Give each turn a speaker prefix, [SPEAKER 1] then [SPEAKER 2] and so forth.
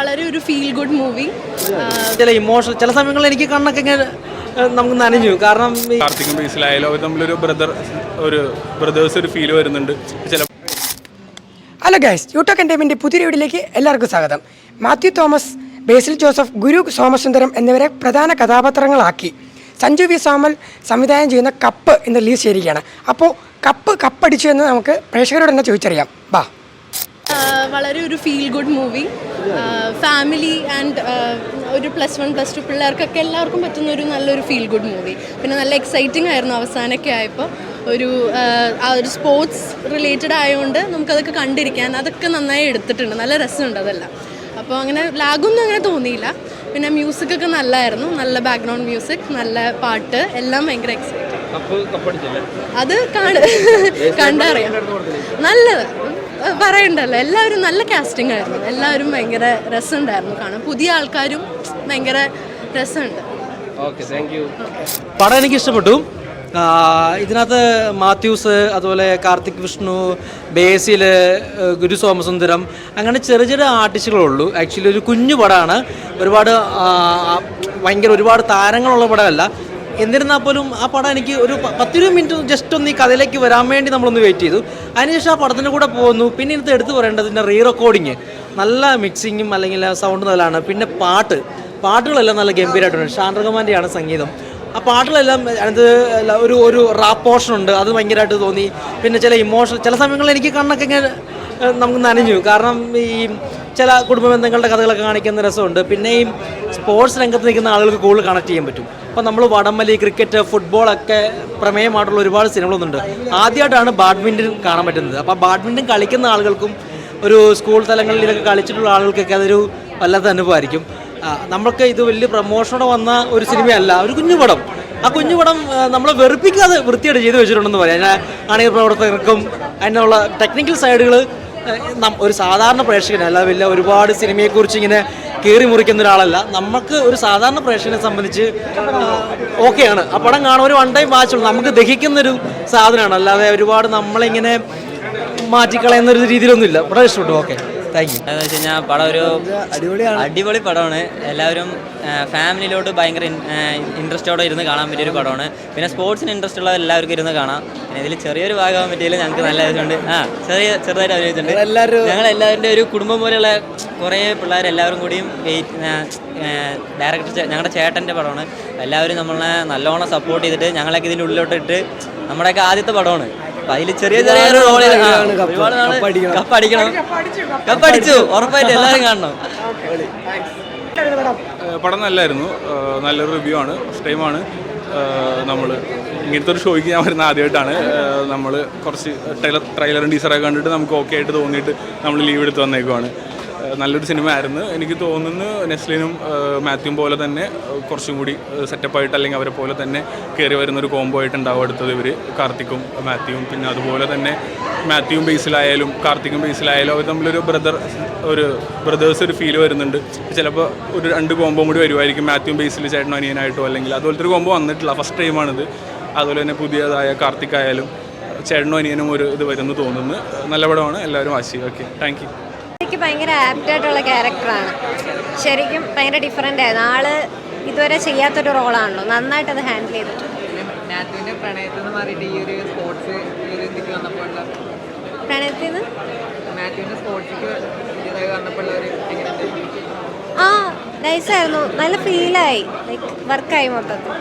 [SPEAKER 1] വളരെ ഒരു feel good movie
[SPEAKER 2] ചില ഇമോഷൻ ചില സമയങ്ങളിൽ എനിക്ക് കണ്ണൊക്കെ ഇങ്ങനെ നമുക്ക് നനഞ്ഞു. കാരണം കാർത്തിക്
[SPEAKER 3] മീസിലായാലോ ബേസിലായാലും അവർ തമ്മിലൊരു ബ്രദർ ഒരു ബ്രദേഴ്സ് ഒരു ഫീൽ വരുന്നുണ്ട്. ചില
[SPEAKER 4] ഹലോ ഗൈസ് യൂട്ടോ എന്റർടൈൻമെന്റ് പുതിയ വീഡിയോയിലേക്ക് എല്ലാവർക്കും സ്വാഗതം. മാത്യു തോമസ് ബേസിൽ ജോസഫ് ഗുരു സോമസുന്ദരം എന്നിവരെ പ്രധാന കഥാപാത്രങ്ങളാക്കി. സഞ്ജു വി. സോമൽ സംവിധാനം ചെയ്യുന്ന കപ്പ് എന്ന് റിലീസ് ചെയ്തിരിക്കുകയാണ്. അപ്പോൾ കപ്പ് കപ്പടിച്ചു എന്ന് നമുക്ക് പ്രേക്ഷകരോട് തന്നെ ചോദിച്ചറിയാം. ബാ.
[SPEAKER 1] വളരെ ഒരു feel good movie family and ഒരു പ്ലസ് വൺ പ്ലസ് ടു പിള്ളേർക്കൊക്കെ എല്ലാവർക്കും പറ്റുന്ന ഒരു നല്ലൊരു ഫീൽ ഗുഡ് മൂവി പിന്നെ നല്ല എക്സൈറ്റിംഗ് ആയിരുന്നു അവസാനമൊക്കെ ആയപ്പോൾ ഒരു ആ, ഒരു സ്പോർട്സ് റിലേറ്റഡ് ആയതുകൊണ്ട് നമുക്കതൊക്കെ കണ്ടിരിക്കാൻ അതൊക്കെ നന്നായി എടുത്തിട്ടുണ്ട്. നല്ല രസമുണ്ട് അതെല്ലാം. അപ്പോൾ അങ്ങനെ ലാഗൊന്നും അങ്ങനെ തോന്നിയില്ല. പിന്നെ മ്യൂസിക് ഒക്കെ നല്ലതായിരുന്നു നല്ല ബാക്ക്ഗ്രൗണ്ട് മ്യൂസിക് നല്ല പാട്ട് എല്ലാം ഭയങ്കര എക്സൈറ്റിംഗ് അത് കാണ കണ്ടറിയാം. നല്ലത്. പറയണ്ടല്ലോ. എല്ലാവരും നല്ല കാസ്റ്റിംഗ് ആയിരുന്നു. എല്ലാവരും ഭയങ്കര രസമുണ്ടായിരുന്നു കാണാൻ. പുതിയ ആൾക്കാരും ഭയങ്കര രസമുണ്ട്.
[SPEAKER 2] പടം എനിക്ക് ഇഷ്ടപ്പെട്ടു. ഇതിനകത്ത് മാത്യൂസ് അതുപോലെ കാർത്തിക് വിഷ്ണു ബേസിൽ ഗുരു സോമസുന്ദരം അങ്ങനെ ചെറിയ ചെറിയ ആർട്ടിസ്റ്റുകളുള്ളൂ. ആക്ച്വലി ഒരു കുഞ്ഞു പടമാണ്. ഒരുപാട് ഭയങ്കര ഒരുപാട് താരങ്ങളുള്ള പടമല്ല. എന്നിരുന്നാൽ പോലും ആ പടം എനിക്ക് ഒരു പത്തിരുപത് മിനിറ്റ് ജസ്റ്റ് ഒന്ന് ഈ കഥയിലേക്ക് വരാൻ വേണ്ടി നമ്മളൊന്ന് വെയിറ്റ് ചെയ്തു. അതിനുശേഷം ആ പടത്തിന്റെ കൂടെ പോകുന്നു. പിന്നെ ഇന്നത്തെ എടുത്തു പറയേണ്ടത് ഇതിന്റെ റീ റെക്കോർഡിങ് നല്ല മിക്സിങ്ങും അല്ലെങ്കിൽ സൗണ്ട് നല്ലതാണ്. പിന്നെ പാട്ട്. പാട്ടുകളെല്ലാം നല്ല ഗംഭീരമായിട്ടുണ്ട് ഷാൻ റഹ്മാന്റെയാണ് സംഗീതം. ആ പാട്ടുകളെല്ലാം അത് ഒരു ഒരു റാപ്പ് പോർഷൻ ഉണ്ട്. അത് ഭയങ്കരമായിട്ട് തോന്നി. പിന്നെ ചില ഇമോഷൻ ചില സമയങ്ങളിൽ എനിക്ക് കണ്ണൊക്കെ ഇങ്ങനെ നമുക്ക് നനഞ്ഞു. കാരണം ഈ ചില കുടുംബ ബന്ധങ്ങളുടെ കഥകളൊക്കെ കാണിക്കുന്ന രസമുണ്ട്. പിന്നെ ഈ സ്പോർട്സ് രംഗത്ത് നിൽക്കുന്ന ആളുകൾക്ക് കൂടുതൽ കണക്ട് ചെയ്യാൻ പറ്റും. അപ്പോൾ നമ്മൾ വടംവലി ക്രിക്കറ്റ് ഫുട്ബോളൊക്കെ പ്രമേയമായിട്ടുള്ള ഒരുപാട് സിനിമകളൊന്നുണ്ട്. ആദ്യമായിട്ടാണ് ബാഡ്മിന്റൺ കാണാൻ പറ്റുന്നത്. അപ്പോൾ ബാഡ്മിന്റൺ കളിക്കുന്ന ആളുകൾക്കും ഒരു സ്കൂൾ തലങ്ങളിൽ ഇതൊക്കെ കളിച്ചിട്ടുള്ള ആളുകൾക്കൊക്കെ അതൊരു വല്ലാത്ത അനുഭവമായിരിക്കും. നമ്മൾക്ക് ഇത് വലിയ പ്രമോഷനോടെ വന്ന ഒരു സിനിമയല്ല ഒരു കുഞ്ഞുപടം. ആ കുഞ്ഞുപടം നമ്മളെ വെറുപ്പിക്കാതെ വൃത്തിയായിട്ട് ചെയ്തു വെച്ചിട്ടുണ്ടെന്ന് പറയാം. ആണെങ്കിൽ പ്രവർത്തകർക്കും അതിനുള്ള ടെക്നിക്കൽ സൈഡുകൾ ഒരു സാധാരണ പ്രേക്ഷകനല്ല വലിയ ഒരുപാട് സിനിമയെക്കുറിച്ച് ഇങ്ങനെ കീറി മുറിക്കുന്ന ഒരാളല്ല. നമുക്ക് ഒരു സാധാരണ പ്രേക്ഷകനെ സംബന്ധിച്ച് ഓക്കെയാണ്. ആ പടം കാണാൻ ഒരു വൺ ടൈം വാച്ചുള്ളൂ നമുക്ക് ദഹിക്കുന്നൊരു സാധനമാണ്. അല്ലാതെ ഒരുപാട് നമ്മളിങ്ങനെ മാറ്റിക്കളയുന്ന ഒരു രീതിയിലൊന്നുമില്ല. പടം ഇഷ്ടപ്പെട്ടു. ഓക്കെ താങ്ക് യു
[SPEAKER 5] എന്ന് വെച്ച് കഴിഞ്ഞാൽ പടം ഒരു അടിപൊളി പടമാണ്. എല്ലാവരും ഫാമിലിയിലോട്ട് ഭയങ്കര ഇൻട്രസ്റ്റോടെ ഇരുന്ന് കാണാൻ പറ്റിയൊരു പടമാണ്. പിന്നെ സ്പോർട്സിന് ഇൻട്രസ്റ്റ് ഉള്ള എല്ലാവർക്കും ഇരുന്ന് കാണാം. പിന്നെ ഇതിൽ ചെറിയൊരു ഭാഗമാകാൻ പറ്റിയാലും ഞങ്ങൾക്ക് നല്ല ഇതുണ്ട്. ആ ചെറിയ ചെറുതായിട്ട് അഭിനയിച്ചിട്ടുണ്ട്. ഞങ്ങൾ എല്ലാവരുടെ ഒരു കുടുംബം പോലെയുള്ള കുറേ പിള്ളേർ എല്ലാവരും കൂടിയും ഡയറക്ടർ ഞങ്ങളുടെ ചേട്ടന്റെ പടമാണ്. എല്ലാവരും നമ്മളെ നല്ലോണം സപ്പോർട്ട് ചെയ്തിട്ട് ഞങ്ങളൊക്കെ ഇതിന്റെ ഉള്ളിലോട്ട് ഇട്ട് നമ്മുടെയൊക്കെ ആദ്യത്തെ പടമാണ്. അപ്പൊ അതിൽ ചെറിയ ചെറിയ കപ്പടിക്കണം. കപ്പടിച്ചു ഉറപ്പായിട്ട് എല്ലാവരും കാണണം.
[SPEAKER 3] പടം നല്ലായിരുന്നു. നല്ലൊരു റിവ്യൂ ആണ്. ഫസ്റ്റ് ടൈമാണ് നമ്മൾ ഇങ്ങനത്തെ ഒരു ഷോയ്ക്ക് ഞാൻ വരുന്ന ആദ്യമായിട്ടാണ്. നമ്മൾ കുറച്ച് ട്രെയിലർ ട്രെയിലറും ടീച്ചറൊക്കെ കണ്ടിട്ട് നമുക്ക് ഓക്കെ ആയിട്ട് തോന്നിയിട്ട് നമ്മൾ ലീവ് എടുത്ത് വന്നേക്കുവാണ്. നല്ലൊരു സിനിമ ആയിരുന്നു എനിക്ക് തോന്നുന്നു നെസ്ലിനും മാത്യുവും പോലെ തന്നെ കുറച്ചും കൂടി സെറ്റപ്പായിട്ട് അല്ലെങ്കിൽ അവരെ പോലെ തന്നെ കയറി വരുന്നൊരു കോംബോ ആയിട്ടുണ്ടാവും അടുത്തത് ഇവർ കാർത്തിക്കും മാത്യുവും. പിന്നെ അതുപോലെ തന്നെ മാത്യുവും ബേസിലായാലും കാർത്തിക്കും ബേസിലായാലും അവർ തമ്മിലൊരു ബ്രദർ ഒരു ബ്രദേഴ്സ് ഒരു ഫീൽ വരുന്നുണ്ട്. ചിലപ്പോൾ ഒരു രണ്ട് കോംബോ കൂടി വരുമായിരിക്കും മാത്യുവും ബേസിൽ ചേട്ടനും അനിയനായിട്ടോ അല്ലെങ്കിൽ അതുപോലത്തെ ഒരു കോംബോ വന്നിട്ടില്ല. ഫസ്റ്റ് ടൈമാണിത് അതുപോലെ തന്നെ പുതിയതായ കാർത്തിക് ആയാലും ചേട്ടനും അനിയനും ഒരു ഇത് വരുന്നു തോന്നുന്നു. നല്ല പടമാണ്. എല്ലാവരും വാശി. ഓക്കെ താങ്ക്
[SPEAKER 6] ഭയങ്കര ആപ്റ്റായിട്ടുള്ള ക്യാരക്ടറാണ് ശരിക്കും ഭയങ്കര ഡിഫറെന്റ് ആയിരുന്നു. ആൾ ഇതുവരെ ചെയ്യാത്തൊരു റോളാണല്ലോ നന്നായിട്ട് അത് ഹാൻഡിൽ ചെയ്തിട്ടുണ്ട്.
[SPEAKER 7] പ്രണയത്തിൽ നിന്ന്
[SPEAKER 6] ആ നൈസായിരുന്നു നല്ല ഫീലായി ലൈക്ക് വർക്കായി മൊത്തത്തിൽ.